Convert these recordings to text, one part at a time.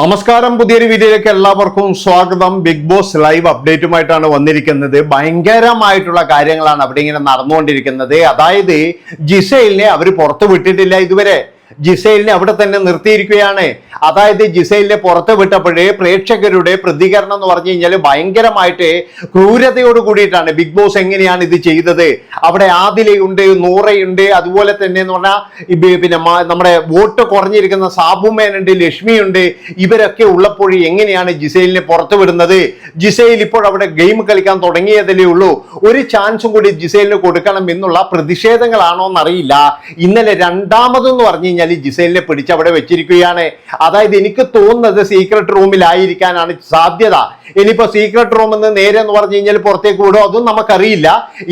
നമസ്കാരം പുതിയൊരു വീഡിയോയിലേക്ക് എല്ലാവർക്കും സ്വാഗതം. ബിഗ് ബോസ് ലൈവ് അപ്ഡേറ്റുമായിട്ടാണ് വന്നിരിക്കുന്നത്. ഭയങ്കരമായിട്ടുള്ള കാര്യങ്ങളാണ് അവിടെ ഇങ്ങനെ നടന്നുകൊണ്ടിരിക്കുന്നത്. അതായത് ജിസൈലിനെ അവർ പുറത്തു വിട്ടിട്ടില്ല ഇതുവരെ. ജിസൈലിനെ അവിടെ തന്നെ നിർത്തിയിരിക്കുകയാണ്. അതായത് ജിസൈലിനെ പുറത്ത് വിട്ടപ്പോഴേ പ്രേക്ഷകരുടെ പ്രതികരണം എന്ന് പറഞ്ഞു കഴിഞ്ഞാൽ ഭയങ്കരമായിട്ട് ക്രൂരതയോട് കൂടിയിട്ടാണ്. ബിഗ് ബോസ് എങ്ങനെയാണ് ഇത് ചെയ്തത്? അവിടെ ആദിലയുണ്ട് നൂറയുണ്ട് അതുപോലെ തന്നെ എന്ന് പറഞ്ഞാൽ പിന്നെ നമ്മുടെ വോട്ട് കുറഞ്ഞിരിക്കുന്ന സാബുമേനുണ്ട് ലക്ഷ്മിയുണ്ട് ഇവരൊക്കെ ഉള്ളപ്പോൾ എങ്ങനെയാണ് ജിസൈലിനെ പുറത്തു വിടുന്നത്? ജിസൈൽ ഇപ്പോൾ അവിടെ ഗെയിം കളിക്കാൻ തുടങ്ങിയതല്ലേ ഉള്ളൂ. ഒരു ചാൻസും കൂടി ജിസൈലിന് കൊടുക്കണം എന്നുള്ള പ്രതിഷേധങ്ങളാണോ എന്നറിയില്ല. ഇന്നലെ രണ്ടാമതെന്ന് പറഞ്ഞു കഴിഞ്ഞാൽ ജിസൈലിനെ പിടിച്ച് അവിടെ വെച്ചിരിക്കുകയാണ്. അതായത് എനിക്ക് തോന്നുന്നത് സീക്രട്ട് റൂമിലായിരിക്കാനാണ് സാധ്യത. ഇനിയിപ്പോ സീക്രട്ട് റൂം എന്ന് നേരെ എന്ന് പറഞ്ഞു കഴിഞ്ഞാൽ പുറത്തേക്ക് വിടുമോ അതും നമുക്കറിയില്ല.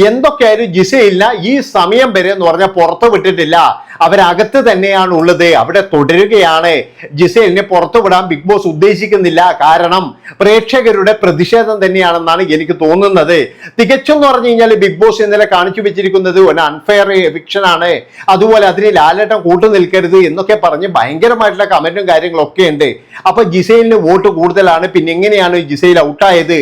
എന്തൊക്കെയായാലും ജിസൈലിനെ ഈ സമയം വരെ എന്ന് പറഞ്ഞാൽ പുറത്ത് വിട്ടിട്ടില്ല. അവരകത്ത് തന്നെയാണ് ഉള്ളത്. അവിടെ തുടരുകയാണ്. ജിസൈലിനെ പുറത്തു വിടാൻ ബിഗ് ബോസ് ഉദ്ദേശിക്കുന്നില്ല. കാരണം പ്രേക്ഷകരുടെ പ്രതിഷേധം തന്നെയാണെന്നാണ് എനിക്ക് തോന്നുന്നത്. തികച്ചും എന്ന് പറഞ്ഞു കഴിഞ്ഞാൽ ബിഗ് ബോസ് ഇന്നലെ കാണിച്ചു വെച്ചിരിക്കുന്നത് ഒരു അൺഫെയർ എവിക്ഷൻ ആണ്. അതുപോലെ അതിന് ലാലേട്ടം കൂട്ടു എന്നൊക്കെ പറഞ്ഞ് ഭയങ്കരമായിട്ടുള്ള കമന്റും കാര്യങ്ങളൊക്കെ ഉണ്ട്. അപ്പൊ ജിസൈലിന് വോട്ട് കൂടുതലാണ് പിന്നെ എങ്ങനെയാണ് ജിസൈൽ ഔട്ടായത്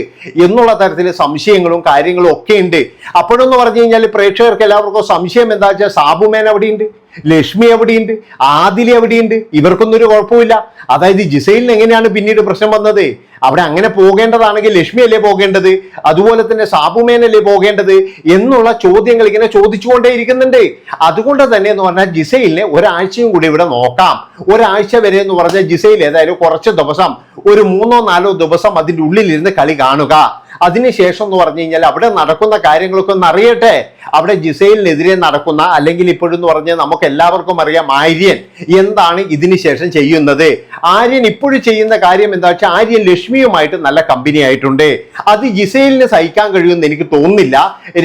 എന്നുള്ള തരത്തിൽ സംശയങ്ങളും കാര്യങ്ങളും ഒക്കെ ഉണ്ട്. അപ്പോഴെന്ന് പറഞ്ഞു കഴിഞ്ഞാൽ പ്രേക്ഷകർക്ക് എല്ലാവർക്കും സംശയം എന്താ വെച്ചാൽ സാബുമേൻ അവിടെയുണ്ട്. ലക്ഷ്മി എവിടെയുണ്ട്? ആദിൽ എവിടെയുണ്ട്? ഇവർക്കൊന്നും ഒരു കുഴപ്പമില്ല. അതായത് ജിസൈലിന് എങ്ങനെയാണ് പിന്നീട് പ്രശ്നം വന്നത്? അവിടെ അങ്ങനെ പോകേണ്ടതാണെങ്കിൽ ലക്ഷ്മി അല്ലേ പോകേണ്ടത്? അതുപോലെ തന്നെ സാബുമേനല്ലേ പോകേണ്ടത്? എന്നുള്ള ചോദ്യങ്ങൾ ഇങ്ങനെ ചോദിച്ചുകൊണ്ടേ ഇരിക്കുന്നുണ്ട് അതുകൊണ്ട് തന്നെ എന്ന് പറഞ്ഞാൽ ജിസൈലിനെ ഒരാഴ്ചയും കൂടി ഇവിടെ നോക്കാം. ഒരാഴ്ച വരെ എന്ന് പറഞ്ഞാൽ ജിസൈൽ ഏതായാലും കുറച്ച് ദിവസം ഒരു മൂന്നോ നാലോ ദിവസം അതിന്റെ ഉള്ളിലിരുന്ന് കളി കാണുക. അതിനുശേഷം എന്ന് പറഞ്ഞു കഴിഞ്ഞാൽ അവിടെ നടക്കുന്ന കാര്യങ്ങളൊക്കെ ഒന്ന് അറിയട്ടെ. അവിടെ ജിസൈലിനെതിരെ നടക്കുന്ന അല്ലെങ്കിൽ ഇപ്പോഴെന്ന് പറഞ്ഞാൽ നമുക്ക് എല്ലാവർക്കും അറിയാം ആര്യൻ എന്താണ് ഇതിന് ശേഷം ചെയ്യുന്നത്. ആര്യൻ ഇപ്പോഴും ചെയ്യുന്ന കാര്യം എന്താ വെച്ചാൽ ആര്യൻ ലക്ഷ്മിയുമായിട്ട് നല്ല കമ്പനി ആയിട്ടുണ്ട്. അത് ജിസൈലിന് സഹിക്കാൻ കഴിയുമെന്ന് എനിക്ക് തോന്നുന്നില്ല.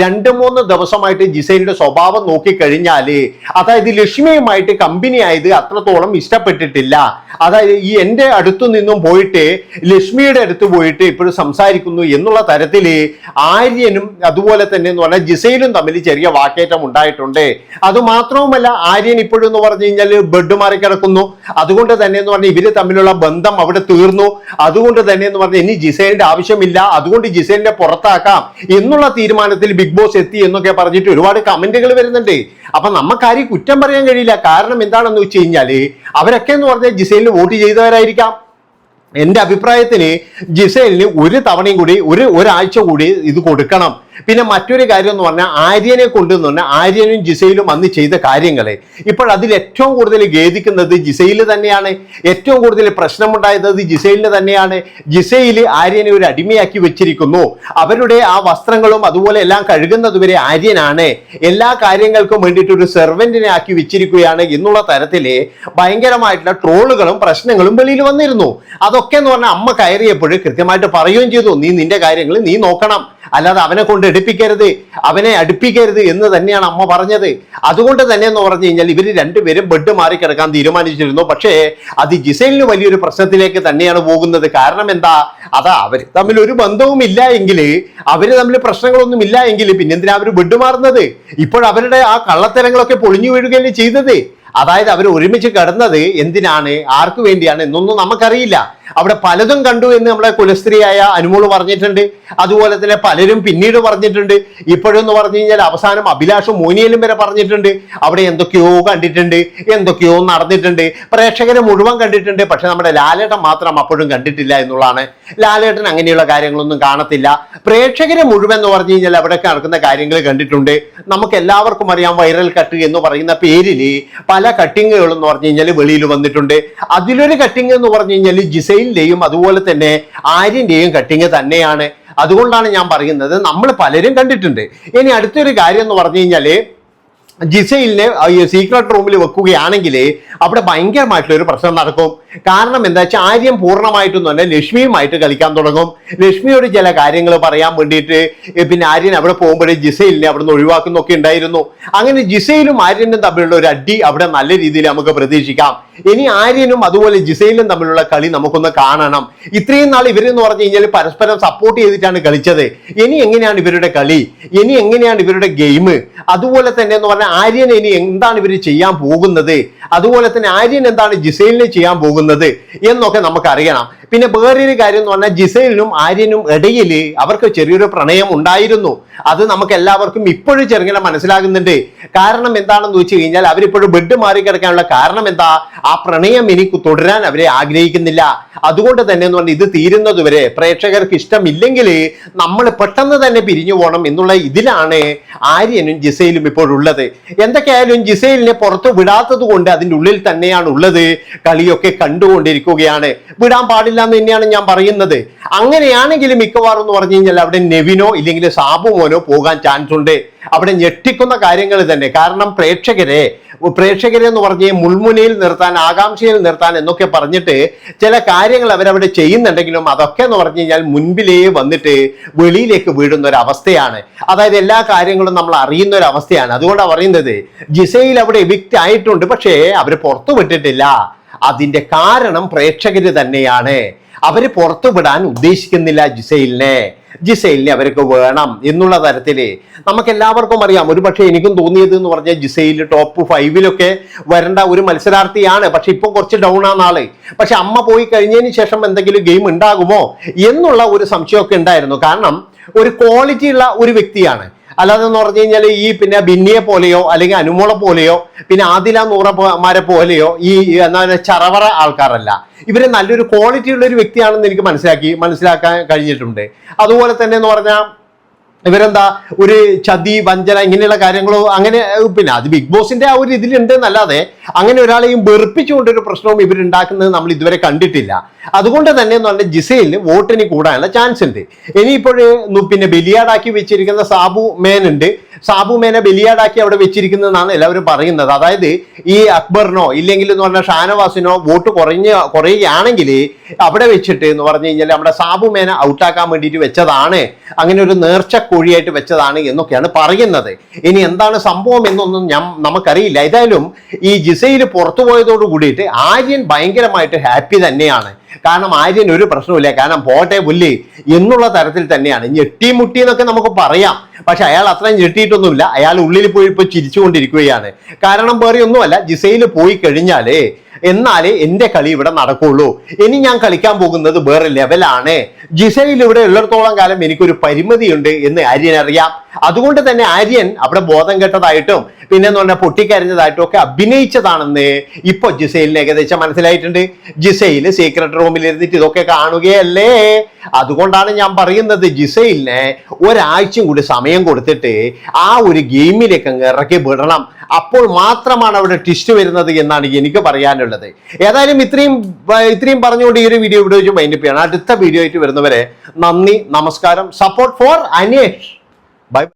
രണ്ട് മൂന്ന് ദിവസമായിട്ട് ജിസൈലിന്റെ സ്വഭാവം നോക്കിക്കഴിഞ്ഞാൽ അതായത് ലക്ഷ്മിയുമായിട്ട് കമ്പനി ആയത് അത്രത്തോളം ഇഷ്ടപ്പെട്ടിട്ടില്ല. അതായത് ഈ എന്റെ അടുത്തു നിന്നും പോയിട്ട് ലക്ഷ്മിയുടെ അടുത്ത് പോയിട്ട് ഇപ്പോഴും സംസാരിക്കുന്നു എന്നുള്ള തരത്തിൽ ആര്യനും അതുപോലെ തന്നെ എന്ന് പറഞ്ഞാൽ ജിസൈലും തമ്മിൽ ചെറിയ വാക്കേറ്റം ഉണ്ടായിട്ടുണ്ട്. അതുമാത്രവുമല്ല ആര്യൻ ഇപ്പോഴും എന്ന് പറഞ്ഞു കഴിഞ്ഞാൽ ബെഡ് മാറി കിടക്കുന്നു. അതുകൊണ്ട് തന്നെ എന്ന് പറഞ്ഞാൽ ഇവർ തമ്മിലുള്ള ബന്ധം അവിടെ തീർന്നു. അതുകൊണ്ട് തന്നെ എന്ന് പറഞ്ഞാൽ ഇനി ജിസേലിന്റെ ആവശ്യമില്ല. അതുകൊണ്ട് ജിസൈലിനെ പുറത്താക്കാം എന്നുള്ള തീരുമാനത്തിൽ ബിഗ് ബോസ് എത്തി എന്നൊക്കെ പറഞ്ഞിട്ട് ഒരുപാട് കമന്റുകൾ വരുന്നുണ്ട്. അപ്പൊ നമുക്കാരും കുറ്റം പറയാൻ കഴിയില്ല. കാരണം എന്താണെന്ന് വെച്ച് കഴിഞ്ഞാൽ അവരൊക്കെ എന്ന് പറഞ്ഞാൽ ജിസേലിന് വോട്ട് ചെയ്തവരായിരിക്കാം. എന്റെ അഭിപ്രായത്തിന് ജിസേലിന് ഒരു തവണയും കൂടി ഒരു ഒരാഴ്ച കൂടി ഇത് കൊടുക്കണം. പിന്നെ മറ്റൊരു കാര്യം എന്ന് പറഞ്ഞാൽ ആര്യനെ കൊണ്ടെന്ന് പറഞ്ഞാൽ ആര്യനും ജിസയിലും അന്ന് ചെയ്ത കാര്യങ്ങളെ. ഇപ്പോൾ അതിൽ ഏറ്റവും കൂടുതൽ ഖേദിക്കുന്നത് ജിസയിൽ തന്നെയാണ്. ഏറ്റവും കൂടുതൽ പ്രശ്നമുണ്ടായത് ജിസയിൽ തന്നെയാണ്. ജിസയിൽ ആര്യനെ ഒരു അടിമയാക്കി വെച്ചിരിക്കുന്നു. അവരുടെ ആ വസ്ത്രങ്ങളും അതുപോലെ എല്ലാം കഴുകുന്നത് വരെ ആര്യനാണ്. എല്ലാ കാര്യങ്ങൾക്കും വേണ്ടിയിട്ട് ഒരു സെർവന്റിനെ ആക്കി വെച്ചിരിക്കുകയാണ് എന്നുള്ള തരത്തിൽ ഭയങ്കരമായിട്ടുള്ള ട്രോളുകളും പ്രശ്നങ്ങളും വെളിയിൽ വന്നിരുന്നു. അതൊക്കെ എന്ന് പറഞ്ഞാൽ അമ്മ കയറിയപ്പോൾ കൃത്യമായിട്ട് പറയുകയും ചെയ്തു. നീ നിന്റെ കാര്യങ്ങൾ നീ നോക്കണം. അല്ലാതെ അവനെ കൊണ്ട് എടുപ്പിക്കരുത് അവനെ അടുപ്പിക്കരുത് എന്ന് തന്നെയാണ് അമ്മ പറഞ്ഞത്. അതുകൊണ്ട് തന്നെ എന്ന് പറഞ്ഞു കഴിഞ്ഞാൽ ഇവർ രണ്ടുപേരും ബെഡ് മാറി കിടക്കാൻ തീരുമാനിച്ചിരുന്നു. പക്ഷേ അത് ജിസൈലിന് വലിയൊരു പ്രശ്നത്തിലേക്ക് തന്നെയാണ് പോകുന്നത്. കാരണം എന്താ? അതാ അവർ തമ്മിൽ ഒരു ബന്ധവും ഇല്ല എങ്കിൽ അവർ തമ്മിൽ പ്രശ്നങ്ങളൊന്നും ഇല്ല എങ്കിൽ പിന്നെ എന്തിനാ അവർ ബെഡ് മാറുന്നത് ഇപ്പോഴവരുടെ ആ കള്ളത്തരങ്ങളൊക്കെ പൊളിഞ്ഞു വീഴുകയല്ലേ ചെയ്തത്? അതായത് അവർ ഒരുമിച്ച് കിടന്നത് എന്തിനാണ്? ആർക്കു വേണ്ടിയാണ് എന്നൊന്നും നമുക്കറിയില്ല. അവിടെ പലതും കണ്ടു എന്ന് നമ്മളെ കുലസ്ത്രീയായ അനുമോൾ പറഞ്ഞിട്ടുണ്ട്. അതുപോലെ തന്നെ പലരും പിന്നീട് പറഞ്ഞിട്ടുണ്ട്. ഇപ്പോഴെന്ന് പറഞ്ഞു കഴിഞ്ഞാൽ അവസാനം അഭിലാഷും മോനിയലും വരെ പറഞ്ഞിട്ടുണ്ട്. അവിടെ എന്തൊക്കെയോ കണ്ടിട്ടുണ്ട് എന്തൊക്കെയോ നടന്നിട്ടുണ്ട്. പ്രേക്ഷകരെ മുഴുവൻ കണ്ടിട്ടുണ്ട്. പക്ഷെ നമ്മുടെ ലാലേട്ടൻ മാത്രം അപ്പോഴും കണ്ടിട്ടില്ല എന്നുള്ളതാണ്. ലാലേട്ടൻ അങ്ങനെയുള്ള കാര്യങ്ങളൊന്നും കാണത്തില്ല. പ്രേക്ഷകരെ മുഴുവൻ എന്ന് പറഞ്ഞു കഴിഞ്ഞാൽ അവിടെ നടക്കുന്ന കാര്യങ്ങൾ കണ്ടിട്ടുണ്ട്. നമുക്ക് എല്ലാവർക്കും അറിയാം വൈറൽ കട്ട് എന്ന് പറയുന്ന പേരിൽ പല കട്ടിങ്ങുകളും എന്ന് പറഞ്ഞു കഴിഞ്ഞാൽ വെളിയിൽ വന്നിട്ടുണ്ട്. അതിലൊരു കട്ടിങ് എന്ന് പറഞ്ഞു കഴിഞ്ഞാൽ ജിസൈലിന്റെയും അതുപോലെ തന്നെ ആര്യന്റെയും കട്ടിങ് തന്നെയാണ്. അതുകൊണ്ടാണ് ഞാൻ പറയുന്നത് നമ്മൾ പലരും കണ്ടിട്ടുണ്ട്. ഇനി അടുത്തൊരു കാര്യം എന്ന് പറഞ്ഞു കഴിഞ്ഞാൽ ജിസൈലിനെ സീക്രട്ട് റൂമിൽ വെക്കുകയാണെങ്കിൽ അവിടെ ഭയങ്കരമായിട്ടുള്ള ഒരു പ്രശ്നം നടക്കും. കാരണം എന്താ വെച്ചാൽ ആര്യം പൂർണമായിട്ടും തന്നെ ലക്ഷ്മിയുമായിട്ട് കളിക്കാൻ തുടങ്ങും. ലക്ഷ്മിയോട് ചില കാര്യങ്ങൾ പറയാൻ വേണ്ടിയിട്ട് പിന്നെ ആര്യൻ അവിടെ പോകുമ്പോഴേ ജിസൈലിനെ അവിടെ നിന്ന് ഒഴിവാക്കുന്നൊക്കെ ഉണ്ടായിരുന്നു. അങ്ങനെ ജിസൈലും ആര്യനും തമ്മിലുള്ള ഒരു അടി അവിടെ നല്ല രീതിയിൽ നമുക്ക് പ്രതീക്ഷിക്കാം. ഇനി ആര്യനും അതുപോലെ ജിസൈലും തമ്മിലുള്ള കളി നമുക്കൊന്ന് കാണണം. ഇത്രയും നാൾ ഇവരെന്ന് പറഞ്ഞു കഴിഞ്ഞാൽ പരസ്പരം സപ്പോർട്ട് ചെയ്തിട്ടാണ് കളിച്ചത്. ഇനി എങ്ങനെയാണ് ഇവരുടെ കളി? ഇനി എങ്ങനെയാണ് ഇവരുടെ ഗെയിം അതുപോലെ തന്നെ എന്ന് പറഞ്ഞാൽ ആര്യൻ ഇനി എന്താണ് ഇവർ ചെയ്യാൻ പോകുന്നത്? അതുപോലെ തന്നെ ആര്യൻ എന്താണ് ജിസൈലിന് ചെയ്യാൻ പോകുന്നത് എന്നൊക്കെ നമുക്ക് അറിയണം പിന്നെ വേറൊരു കാര്യം എന്ന് പറഞ്ഞാൽ ജിസൈലിനും ആര്യനും ഇടയിൽ അവർക്ക് ചെറിയൊരു പ്രണയം ഉണ്ടായിരുന്നു. അത് നമുക്ക് എല്ലാവർക്കും ഇപ്പോഴും ചെറുങ്ങനെ മനസ്സിലാകുന്നുണ്ട്. കാരണം എന്താണെന്ന് വെച്ച് കഴിഞ്ഞാൽ അവരിപ്പോഴും ബെഡ് മാറി കിടക്കാനുള്ള കാരണം എന്താ? ആ പ്രണയം എനിക്ക് തുടരാൻ അവരെ ആഗ്രഹിക്കുന്നില്ല. അതുകൊണ്ട് തന്നെ എന്ന് പറഞ്ഞാൽ ഇത് തീരുന്നതുവരെ പ്രേക്ഷകർക്ക് ഇഷ്ടമില്ലെങ്കിൽ നമ്മൾ പെട്ടെന്ന് തന്നെ പിരിഞ്ഞു പോകണം എന്നുള്ള ഇതിലാണ് ആര്യനും ജിസൈലും ഇപ്പോഴുള്ളത് എന്തൊക്കെയായാലും ജിസൈലിനെ പുറത്ത് വിടാത്തത് കൊണ്ട് അതിന്റെ ഉള്ളിൽ തന്നെയാണ് ഉള്ളത് കളിയൊക്കെ കണ്ടുകൊണ്ടിരിക്കുകയാണ്. വിടാൻ പാടില്ല എന്ന് തന്നെയാണ് ഞാൻ പറയുന്നത്. അങ്ങനെയാണെങ്കിൽ മിക്കവാറും എന്ന് പറഞ്ഞു കഴിഞ്ഞാൽ അവിടെ നെവിനോ ഇല്ലെങ്കിൽ സാബുമോനോ പോകാൻ ചാൻസ് ഉണ്ട്. അവിടെ ഞെട്ടിക്കുന്ന കാര്യങ്ങൾ തന്നെ. കാരണം പ്രേക്ഷകരെ പ്രേക്ഷകരെ എന്ന് പറഞ്ഞ് മുൾമുനയിൽ നിർത്താൻ ആകാംക്ഷയിൽ നിർത്താൻ എന്നൊക്കെ പറഞ്ഞിട്ട് ചില കാര്യങ്ങൾ അവരവിടെ ചെയ്യുന്നുണ്ടെങ്കിലും അതൊക്കെ എന്ന് പറഞ്ഞു കഴിഞ്ഞാൽ മുൻപിലേ വന്നിട്ട് വെളിയിലേക്ക് വീഴുന്ന ഒരു അവസ്ഥയാണ് അതായത് എല്ലാ കാര്യങ്ങളും നമ്മൾ അറിയുന്ന ഒരു അവസ്ഥയാണ് അതുകൊണ്ടാണ് പറയുന്നത് ജിസയിൽ അവിടെ എവിക്റ്റ് ആയിട്ടുണ്ട് പക്ഷേ അവർ പുറത്തു വിട്ടിട്ടില്ല അതിന്റെ കാരണം പ്രേക്ഷകര് തന്നെയാണ്. അവർ പുറത്തു വിടാൻ ഉദ്ദേശിക്കുന്നില്ല ജിസൈലിനെ. ജിസൈലിനെ അവർക്ക് വേണം എന്നുള്ള തരത്തിൽ നമുക്ക് എല്ലാവർക്കും അറിയാം ഒരു പക്ഷേ എനിക്കും തോന്നിയത് എന്ന് പറഞ്ഞാൽ ജിസൈൽ ടോപ്പ് ഫൈവിലൊക്കെ വരേണ്ട ഒരു മത്സരാർത്ഥിയാണ്. പക്ഷെ ഇപ്പോൾ കുറച്ച് ഡൗൺ ആണ് ആൾ. പക്ഷെ അമ്മ പോയി കഴിഞ്ഞതിന് ശേഷം എന്തെങ്കിലും ഗെയിം ഉണ്ടാകുമോ എന്നുള്ള ഒരു സംശയമൊക്കെ ഉണ്ടായിരുന്നു. കാരണം ഒരു ക്വാളിറ്റി ഉള്ള ഒരു വ്യക്തിയാണ്. അല്ലാതെ എന്ന് പറഞ്ഞു കഴിഞ്ഞാൽ ഈ പിന്നെ ബിന്നിയെ പോലെയോ അല്ലെങ്കിൽ അനുമോളെ പോലെയോ പിന്നെ ആദില നൂറമാരെ പോലെയോ ഈ എന്താ പറയുക ചറവറ ആൾക്കാരല്ല. ഇവർ നല്ലൊരു ക്വാളിറ്റി ഉള്ള ഒരു വ്യക്തിയാണെന്ന് എനിക്ക് മനസ്സിലാക്കി മനസ്സിലാക്കാൻ കഴിഞ്ഞിട്ടുണ്ട്. അതുപോലെ തന്നെ എന്ന് പറഞ്ഞാൽ ഇവരെന്താ? ഒരു ചതി വഞ്ചന ഇങ്ങനെയുള്ള കാര്യങ്ങളോ അങ്ങനെ പിന്നെ അത് ബിഗ് ബോസിന്റെ ആ ഒരു ഇതിലുണ്ട് എന്നല്ലാതെ അങ്ങനെ ഒരാളെയും വെറുപ്പിച്ചുകൊണ്ട് ഒരു പ്രശ്നവും ഇവരുണ്ടാക്കുന്നത് നമ്മൾ ഇതുവരെ കണ്ടിട്ടില്ല. അതുകൊണ്ട് തന്നെ എന്ന് പറഞ്ഞാൽ ജിസയിൽ വോട്ടിന് കൂടാനുള്ള ചാൻസ് ഉണ്ട്. ഇനിയിപ്പോൾ പിന്നെ ബലിയാടാക്കി വെച്ചിരിക്കുന്ന സാബു മേനുണ്ട്. സാബു മേനെ ബലിയാടാക്കി അവിടെ വെച്ചിരിക്കുന്നതെന്നാണ് എല്ലാവരും പറയുന്നത്. അതായത് ഈ അക്ബറിനോ ഇല്ലെങ്കിൽ എന്ന് പറഞ്ഞാൽ ഷാനവാസിനോ വോട്ട് കുറഞ്ഞ കുറയുകയാണെങ്കിൽ അവിടെ വെച്ചിട്ട് എന്ന് പറഞ്ഞു കഴിഞ്ഞാൽ നമ്മുടെ സാബു മേനെ ഔട്ടാക്കാൻ വേണ്ടിയിട്ട് വെച്ചതാണ്. അങ്ങനെ ഒരു നേർച്ച കോഴിയായിട്ട് വെച്ചതാണ് എന്നൊക്കെയാണ് പറയുന്നത്. ഇനി എന്താണ് സംഭവം എന്നൊന്നും ഞാൻ നമുക്കറിയില്ല. ഏതായാലും ഈ ജിസയിൽ പുറത്തു പോയതോട് കൂടിയിട്ട് ആര്യൻ ഭയങ്കരമായിട്ട് ഹാപ്പി തന്നെയാണ്. കാരണം ആര്യൻ ഒരു പ്രശ്നമില്ല കാരണം പോട്ടെ പുല്ലി എന്നുള്ള തരത്തിൽ തന്നെയാണ്. ഞെട്ടി മുട്ടി എന്നൊക്കെ നമുക്ക് പറയാം. പക്ഷെ അയാൾ അത്രയും ഞെട്ടിയിട്ടൊന്നുമില്ല. അയാൾ ഉള്ളിൽ പോയി ഇപ്പോൾ ചിരിച്ചുകൊണ്ടിരിക്കുകയാണ്. കാരണം വേറെ ഒന്നുമല്ല. ജിസയിൽ പോയി കഴിഞ്ഞാലേ എന്നാലേ എന്റെ കളി ഇവിടെ നടക്കുള്ളൂ. ഇനി ഞാൻ കളിക്കാൻ പോകുന്നത് വേറെ ലെവലാണ് ജിസയിൽ ഇവിടെ ഉള്ളിടത്തോളം കാലം എനിക്കൊരു പരിമിതിയുണ്ട് എന്ന് ആര്യൻ അറിയാം അതുകൊണ്ട് തന്നെ ആര്യൻ അവിടെ ബോധം കെട്ടതായിട്ടും പിന്നെ എന്ന് പറഞ്ഞാൽ പൊട്ടിക്കരഞ്ഞതായിട്ടും ഒക്കെ അഭിനയിച്ചതാണെന്ന് ഇപ്പൊ ജിസൈലിന് ഏകദേശം മനസ്സിലായിട്ടുണ്ട്. ജിസൈൽ സീക്രട്ട് റൂമിൽ ഇരുന്നിട്ട് ഇതൊക്കെ കാണുകയല്ലേ? അതുകൊണ്ടാണ് ഞാൻ പറയുന്നത് ജിസൈലിനെ ഒരാഴ്ചയും കൂടി സമയം കൊടുത്തിട്ട് ആ ഒരു ഗെയിമിലേക്ക് അങ്ങ് ഇറക്കി വിടണം. അപ്പോൾ മാത്രമാണ് അവിടെ ട്വിസ്റ്റ് വരുന്നത് എന്നാണ് എനിക്ക് പറയാനുള്ളത്. ഏതായാലും ഇത്രയും ഇത്രയും പറഞ്ഞുകൊണ്ട് ഈ ഒരു വീഡിയോ ഇവിടെ വെച്ച് മൈൻഡ് ചെയ്യണം. അടുത്ത വീഡിയോ ആയിട്ട് വരുന്നവരെ നന്ദി നമസ്കാരം. Support for Anesh. ബൈ